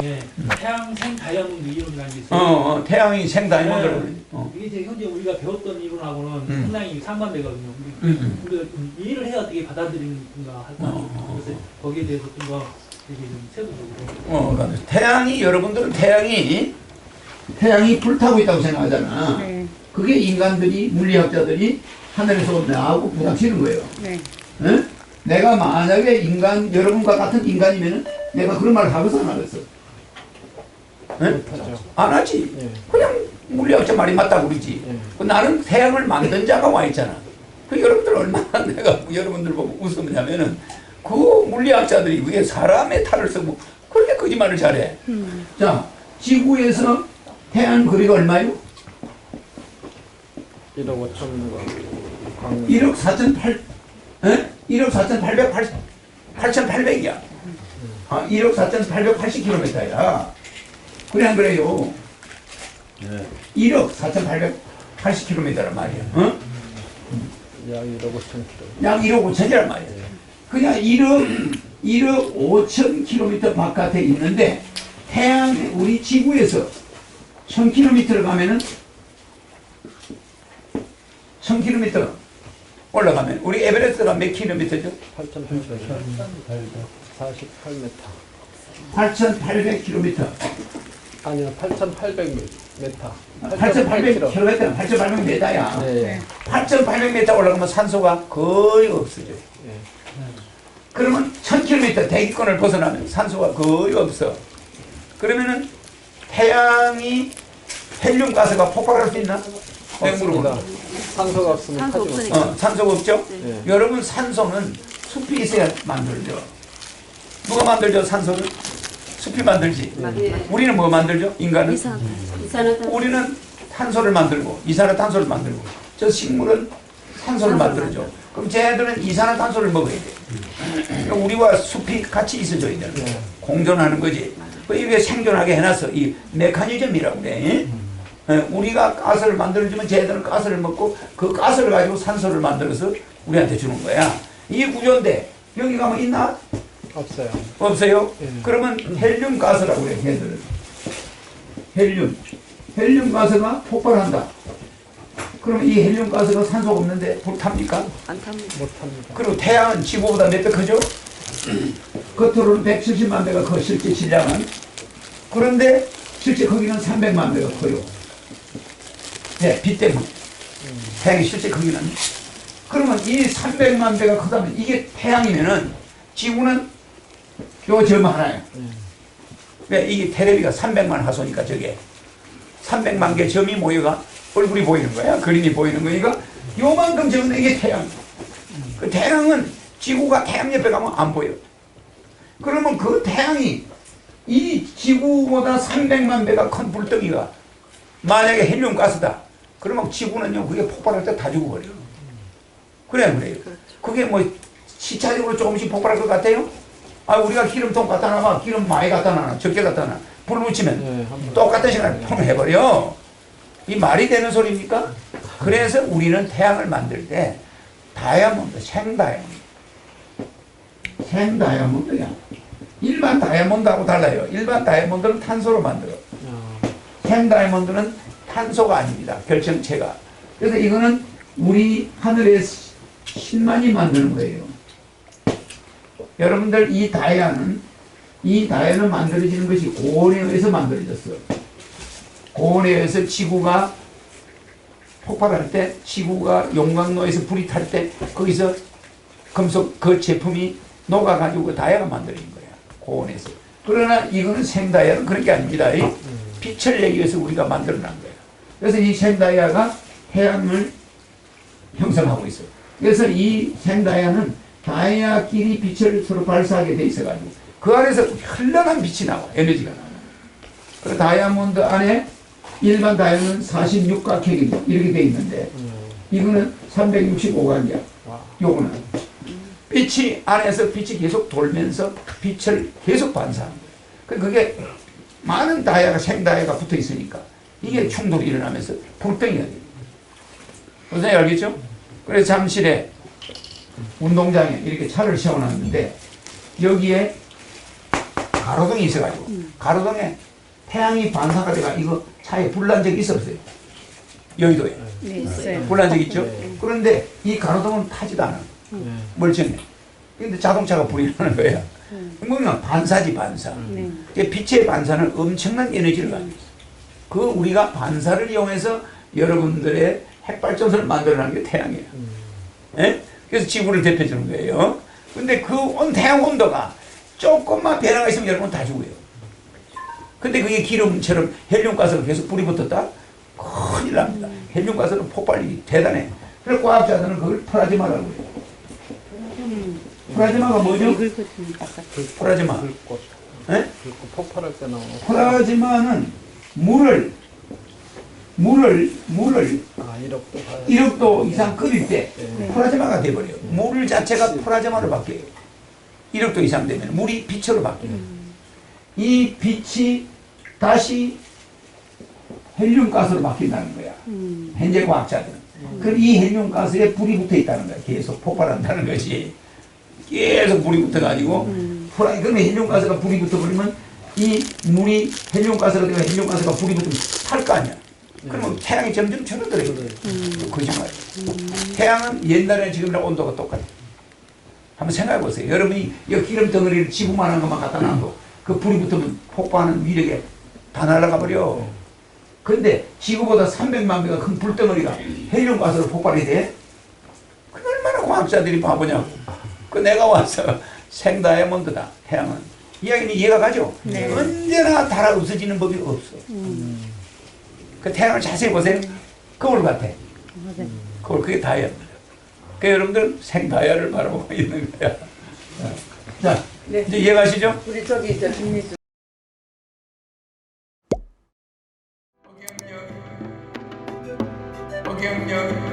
중에 태양 생 다이아몬드 이론이라는 게 어, 있어요. 어, 태양이 생 다이몬드를 네. 어. 이게 이제 현재 우리가 배웠던 이론하고는 음. 상당히 상반되거든요. 우리, 음, 우리가 좀 이해를 해야 어떻게 받아들이는가 할것 같아요. 어. 그래서 거기에 대해서 좀더 이렇게 좀 세부적으로. 어, 그다음에 태양이 여러분들은 태양이 태양이 불타고 있다고 생각하잖아. 네. 그게 인간들이 물리학자들이 하늘에서 나하고 부닥치는 거예요. 네. 응? 내가 만약에 인간 여러분과 같은 인간이면은 내가 그런 말을 하겠어 안 하겠어? 응? 안 하지. 예. 그냥 물리학자 말이 맞다고 그러지. 예. 그 나는 태양을 만든 자가 와 있잖아. 그 여러분들 얼마나 내가 여러분들 보고 웃으냐면은 그 물리학자들이 그게 사람의 탈을 쓰고 그렇게 거짓말을 잘해. 음. 자, 지구에서 태양 거리가 얼마요? 1억 5천 광 1억 4천 8, 에? 1억 4천 880, 8,800이야. 아, 1억 4천 880km야. 그래, 안 그래요? 1억 4천 880km란 말이야. 어? 약 1억 5천 킬로. 약 1억 5천이란 말이야. 그냥 1억, 1억 5천 킬로미터 바깥에 있는데, 태양, 우리 지구에서 1000km를 가면은, 1000km 올라가면, 우리 에베레스트가 몇 킬로미터죠? 8,848m. 8,800km. 아니요, 8,800m. 8,800km, 8,800m야. 네. 8,800m 올라가면 산소가 거의 없어져요. 예. 그러면 1000km 대기권을 벗어나면 산소가 거의 없어. 그러면은 태양이 헬륨 가스가 폭발할 수 있나? 왜 없습니다. 산소가 없으면 산소 타지 없으니까. 어, 산소가 없죠? 예. 여러분 산소는 숲이 있어야 만들죠. 누가 만들죠? 산소를? 숲이 만들지. 네. 우리는 뭐 만들죠? 인간은? 이산. 이산화탄소 우리는 탄소를 만들고 이산화탄소를 만들고 저 식물은 산소를 만들어줘. 그럼 쟤들은 이산화탄소를 먹어야 돼. 그러니까 우리와 숲이 같이 있어줘야 거야. 네. 공존하는 거지. 그 이게 생존하게 해놨어. 이 메커니즘이라고 그래. 예, 우리가 가스를 만들어주면 쟤들은 가스를 먹고 그 가스를 가지고 산소를 만들어서 우리한테 주는 거야. 이게 구조인데 여기 가면 있나? 없어요. 없어요? 예. 그러면 헬륨 가스라고 그래, 걔들은. 헬륨. 헬륨 가스가 폭발한다. 그러면 이 헬륨 가스가 산소가 없는데 불탑니까? 안 탑니다. 못합니다. 그리고 태양은 지구보다 몇 배 크죠? 겉으로는 170만 배가 커, 실제 질량은. 그런데 실제 크기는 300만 배가 커요. 네, 빛 때문에. 태양의 실제 크기는. 그러면 이 300만 배가 크다면 이게 태양이면은 지구는 요점 하나예요. 왜 이게 테레비가 300만 화소니까 저게 300만 개 점이 모여가 얼굴이 보이는 거야. 그림이 보이는 거니까 요만큼 점은 이게 태양. 그 태양은 지구가 태양 옆에 가면 안 보여. 그러면 그 태양이 이 지구보다 300만 배가 큰 불덩이가 만약에 헬륨 가스다. 그러면 지구는요 그게 폭발할 때 다 죽어버려. 그래 안 그래요. 그게 뭐 시차적으로 조금씩 폭발할 것 같아요? 아 우리가 기름통 갖다 놔봐 기름 많이 갖다 놔 적게 갖다 놔. 불 붙이면 예, 한번 똑같은 시간에 통 해버려. 이 말이 되는 소리입니까? 그래서 우리는 태양을 만들 때 다이아몬드, 생다이아몬드. 생다이아몬드야. 일반 다이아몬드하고 달라요. 일반 다이아몬드는 탄소로 만들어. 어, 생다이아몬드는 탄소가 아닙니다. 결정체가. 그래서 이거는 우리 하늘의 신만이 만드는 거예요. 여러분들 이 다이아는 이 다이아는 만들어지는 것이 고온에 의해서 만들어졌어. 고온에 의해서 지구가 폭발할 때, 지구가 용광로에서 불이 탈 때, 거기서 금속 그 제품이 녹아가지고 그 다이아가 만들어진 거야. 고온에서. 그러나 이거는 생다이아는 그런 게 아닙니다. 이 빛을 내기 위해서 우리가 만들어 난 거예요. 그래서 이 생다이아가 태양을 형성하고 있어요. 그래서 이 생다이아는 다이아끼리 빛을 서로 발사하게 돼 있어가지고 그 안에서 현란한 빛이 나와 에너지가 나와. 그 다이아몬드 안에 일반 다이아는 46각형이 이렇게 돼 있는데 이거는 365각이야. 와. 요거는 빛이 안에서 빛이 계속 돌면서 빛을 계속 반사하는 거예요. 그- 그게 많은 다이아가 생다이아가 붙어 있으니까 이게 충돌이 일어나면서 불덩이가 돼요. 선생님 알겠죠? 그래서 잠실에 운동장에 이렇게 차를 세워놨는데 여기에 가로등이 있어가지고 가로등에 태양이 반사가 돼가 이거 차에 불난 적이 있어 없어요? 여의도에 네, 있어요. 불난 적 있죠? 네. 그런데 이 가로등은 타지도 않아 네. 멀쩡해 근데 자동차가 불이 나는 거야 그러면 반사지 반사 네. 그 빛의 반사는 엄청난 에너지를 가지고 있어 그 우리가 반사를 이용해서 여러분들의 핵발전소를 만들어내는 게 태양이에요 예? 그래서 지구를 대표주는 거예요. 근데 그 온 태양 온도가 조금만 변화가 있으면 여러분 다 죽어요. 근데 그게 기름처럼 헬륨가스가 계속 불이 붙었다? 큰일 납니다. 헬륨가스는 폭발력이 대단해. 그래서 과학자들은 그걸 플라즈마라고 해요. 플라즈마가 뭐죠? 불꽃. 예? 불꽃 폭발할 때 나오는. 플라즈마는 물을 물을 물을 아, 1억도 가야 1억도 이상 끓일 때 네. 플라즈마가 돼버려요. 물 자체가 플라즈마로 바뀌어요. 1억도 이상 되면 물이 빛으로 바뀌어요. 이 빛이 다시 헬륨 가스로 바뀐다는 거야. 음. 현재 과학자들은. 그럼 이 헬륨 가스에 불이 붙어 있다는 거야. 계속 폭발한다는 거지. 계속 불이 붙어가지고 음. 프라 그러면 헬륨 가스가 불이 붙어버리면 이 물이 헬륨 가스가 되면 헬륨 가스가 불이 붙으면 탈 거 아니야. 그러면 태양이 점점 줄어들어요. 음. 거짓말. 태양은 옛날에는 지금이랑 온도가 똑같아. 한번 생각해 보세요. 여러분이 이 기름 덩어리를 지구만한 것만 갖다 놔도 그 불이 붙으면 폭발하는 위력에 다 날아가 버려. 근데 지구보다 300만 배가 큰 불덩어리가 헬륨 가스로 폭발이 돼? 그 얼마나 과학자들이 바보냐고. 그 내가 와서 생 다이아몬드다. 태양은. 이야기는 이해가 가죠? 네. 언제나 달아 없어지는 법이 없어. 음. 그 태양을 자세히 보세요. 거울 같아. 그걸 그게 다이아입니다. 그 여러분들 생다이아를 바라보고 있는 거야. 어. 자, 네. 이제 이해가시죠? 우리 저기 저 김미수 어경력